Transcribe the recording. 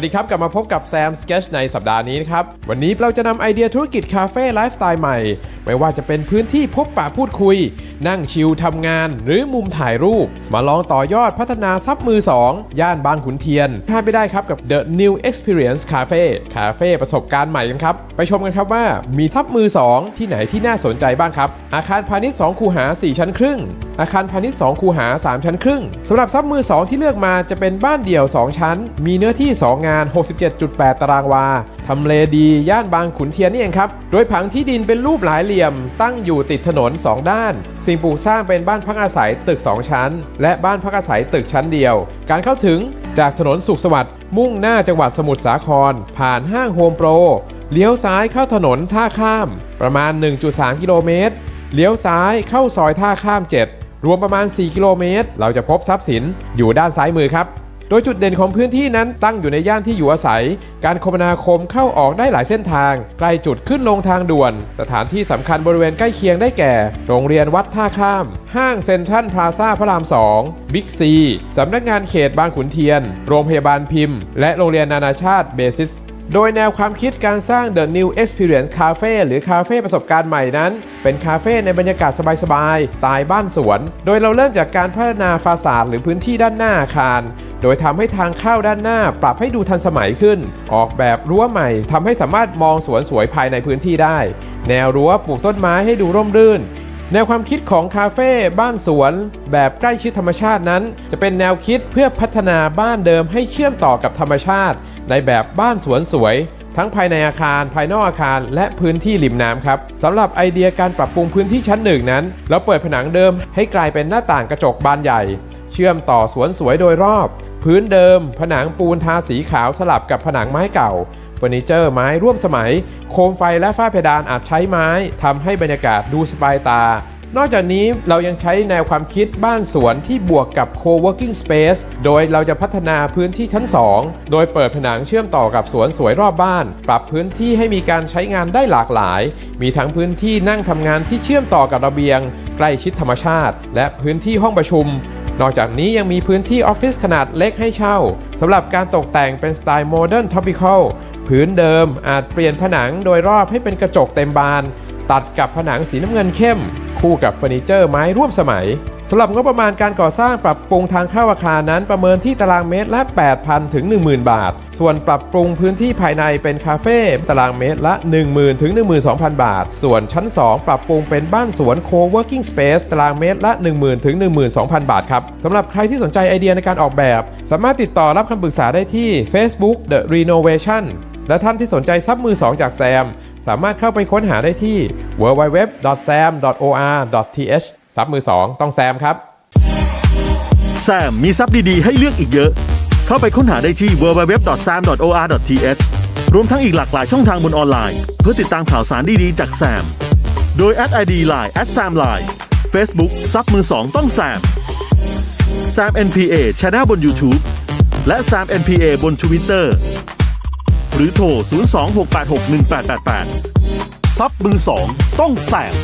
วัสดีครับ กลับมาพบกับแซมสเก t ในสัปดาห์นี้นะครับ วันนี้เราจะนำไอเดียธุรกิจคาเฟ่ไลฟ์สไตล์ใหม่ ไม่ว่าจะเป็นพื้นที่พบปะพูดคุย นั่งชิลทำงาน หรือมุมถ่ายรูป มาลองต่อยอดพัฒนาซับมือ 2 ย่านบางขุนเทียนพลาดไม่ได้ครับกับ The New Experience Cafe คาเฟ่ประสบการณ์ใหม่กันครับ ไปชมกันครับว่ามีซับมือ 2 ที่ไหนที่น่าสนใจบ้างครับ อาคารพาณิชย์2คูหา 4 ชั้นครึ่ง อาคารพาณิชย์2คูหา 3 ชั้นครึ่งสำหรับซับมือ 2 ที่เลือกมาจะเป็นบ้านเดี่ยว 2 ชั้น มีเนื้อที่ 2 งานาน 67.8 ตารางวา ทำเลดี ย่านบางขุนเทียนนี่เองครับ โดยผังที่ดินเป็นรูปหลายเหลี่ยม ตั้งอยู่ติดถนน 2 ด้าน สิ่งปลูกสร้างเป็นบ้านพักอาศัยตึก 2 ชั้น และบ้านพักอาศัยตึกชั้นเดียว การเข้าถึงจากถนนสุขสวัสดิ์มุ่งหน้าจังหวัดสมุทรสาคร ผ่านห้างโฮมโปร เลี้ยวซ้ายเข้าถนนท่าข้าม ประมาณ 1.3 กิโลเมตร เลี้ยวซ้ายเข้าซอยท่าข้าม 7 รวมประมาณ 4 กิโลเมตร เราจะพบทรัพย์สินอยู่ด้านซ้ายมือครับ โดยจุดเด่นของพื้นที่นั้นตั้งอยู่ในย่านที่อยู่อาศัย การคมนาคมเข้าออกได้หลายเส้นทาง ใกล้จุดขึ้นลงทางด่วน สถานที่สำคัญบริเวณใกล้เคียงได้แก่ โรงเรียนวัดท่าข้าม ห้างเซ็นทรัลพลาซ่าพระรามสองบิ๊กซีสำนักงานเขตบางขุนเทียน โรงพยาบาลพิมพ์ และโรงเรียนนานาชาติเบสิส โดยแนวความคิดการสร้าง The New Experience Cafe หรือคาเฟ่ประสบการณ์ใหม่นั้น เป็นคาเฟ่ในบรรยากาศสบายๆ สไตล์บ้านสวน โดยเราเริ่มจากการพัฒนาฟาสาดหรือพื้นที่ด้านหน้าอาคาร โดยทำให้ทางเข้าด้านหน้าปรับให้ดูทันสมัยขึ้น ออกแบบรั้วใหม่ทำให้สามารถมองสวนสวยภายในพื้นที่ได้ แนวรั้วปลูกต้นไม้ให้ดูร่มรื่น แนวความคิดของคาเฟ่บ้านสวน แบบใกล้ชิดธรรมชาตินั้น จะเป็นแนวคิดเพื่อพัฒนาบ้านเดิมให้เชื่อมต่อกับธรรมชาติ ในแบบบ้านสวนสวย ทั้งภายในอาคาร ภายนอกอาคาร และพื้นที่ริมน้ำครับสำหรับไอเดียการปรับปรุงพื้นที่ชั้นหนึ่งนั้น เราเปิดผนังเดิมให้กลายเป็นหน้าต่างกระจกบานใหญ่ เชื่อมต่อสวนสวยโดยรอบ พื้นเดิม ผนังปูนทาสีขาวสลับกับผนังไม้เก่า เฟอร์นิเจอร์ไม้ร่วมสมัย โคมไฟและฝ้าเพดานอาจใช้ไม้ทำให้บรรยากาศดูสบายตา นอกจากนี้เรายังใช้แนวความคิดบ้านสวนที่บวกกับ co-working space โดยเราจะพัฒนาพื้นที่ชั้น 2 โดยเปิดผนังเชื่อมต่อกับสวนสวยรอบบ้าน ปรับพื้นที่ให้มีการใช้งานได้หลากหลาย มีทั้งพื้นที่นั่งทำงานที่เชื่อมต่อกับระเบียง ใกล้ชิดธรรมชาติ และพื้นที่ห้องประชุมนอกจากนี้ยังมีพื้นที่ออฟฟิศขนาดเล็กให้เช่าสำหรับการตกแต่งเป็นสไตล์โมเดิร์นทอปิคอล พื้นเดิมอาจเปลี่ยนผนังโดยรอบให้เป็นกระจกเต็มบาน ตัดกับผนังสีน้ำเงินเข้ม คู่กับเฟอร์นิเจอร์ไม้ร่วมสมัยสำหรับงบประมาณการก่อสร้างปรับปรุงทางเข้าอาคารนั้นประเมินที่ตารางเมตรละ 8,000 ถึง 10,000 บาท ส่วนปรับปรุงพื้นที่ภายในเป็นคาเฟ่ตารางเมตรละ 10,000 ถึง 12,000 บาท ส่วนชั้น 2 ปรับปรุงเป็นบ้านสวน co-working space ตารางเมตรละ 10,000 ถึง 12,000 บาทครับสำหรับใครที่สนใจไอเดียในการออกแบบ สามารถติดต่อรับคำปรึกษาได้ที่ Facebook The Renovation และท่านที่สนใจซับมือ 2 จากแซม สามารถเข้าไปค้นหาได้ที่ www.sam.or.th ซับมือ 2 ต้องแซมครับ แซมมีซับดีๆ ให้เลือกอีกเยอะ เข้าไปค้นหาได้ที่ www.sam.or.th รวมทั้งอีกหลากหลายช่องทางบนออนไลน์ เพื่อติดตามข่าวสารดีๆ จากแซม โดยแอด ID Line แอด Sam Line Facebook ซับมือสองต้องแซม Sam NPA Channel บน YouTube และ Sam NPA บน Twitter ห รือโทร 026861888 ซับมือสองต้องแสบ